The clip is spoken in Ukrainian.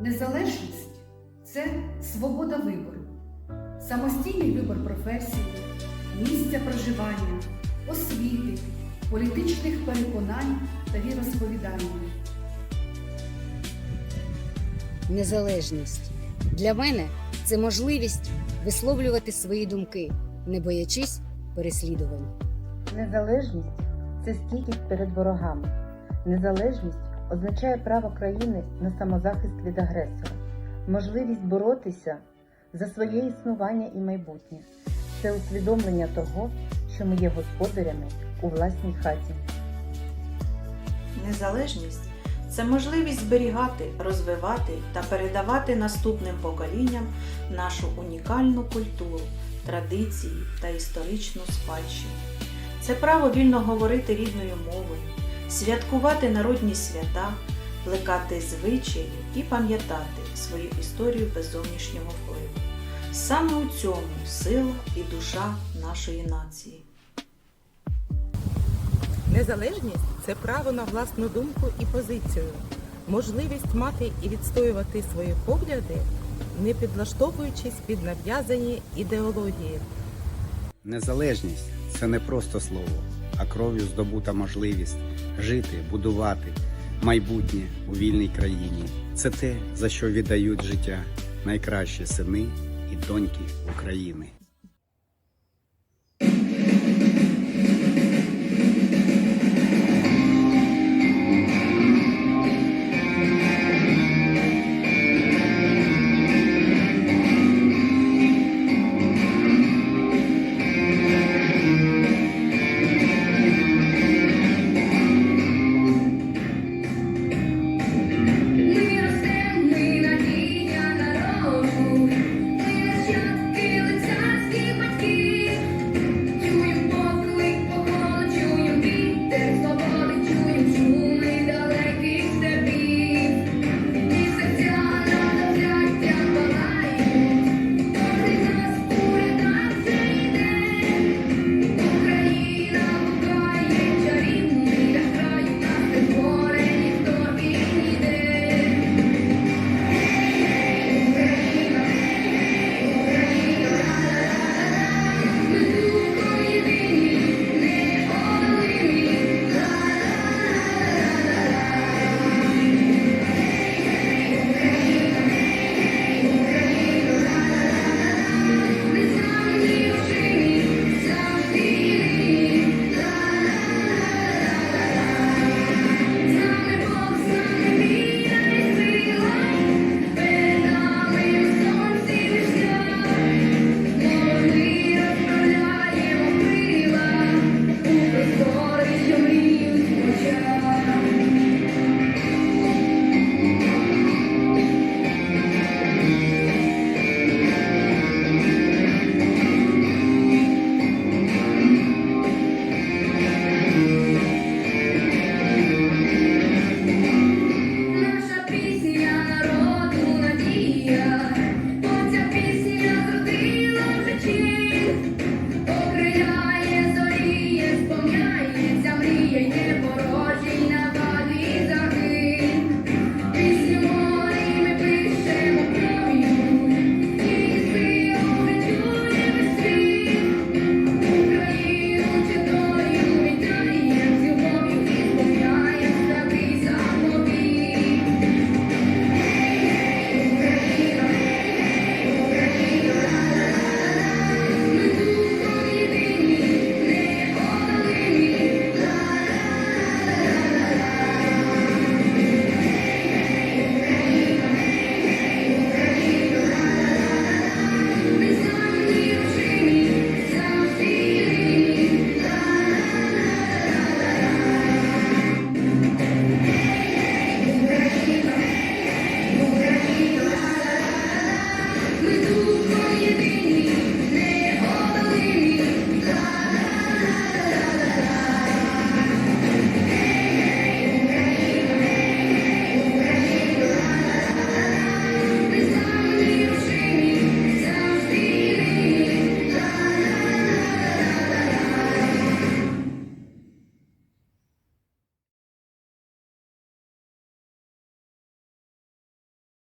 Незалежність це свобода вибору, самостійний вибор професії, місця проживання, освіти, політичних переконань та віросповідання. Незалежність для мене це можливість висловлювати свої думки, не боячись переслідувань. Незалежність це стійкість перед ворогами. Незалежність означає право країни на самозахист від агресора, можливість боротися за своє існування і майбутнє. Це усвідомлення того, що ми є господарями у власній хаті. Незалежність це можливість зберігати, розвивати та передавати наступним поколінням нашу унікальну культуру, традиції та історичну спадщину. Це право вільно говорити рідною мовою, святкувати народні свята, плекати звичаї і пам'ятати свою історію без зовнішнього впливу. Саме у цьому сила і душа нашої нації. Незалежність це право на власну думку і позицію, можливість мати і відстоювати свої погляди, не підлаштовуючись під нав'язані ідеології. Незалежність це не просто слово, а кров'ю здобута можливість жити, будувати майбутнє у вільній країні. Це те, за що віддають життя найкращі сини і доньки України.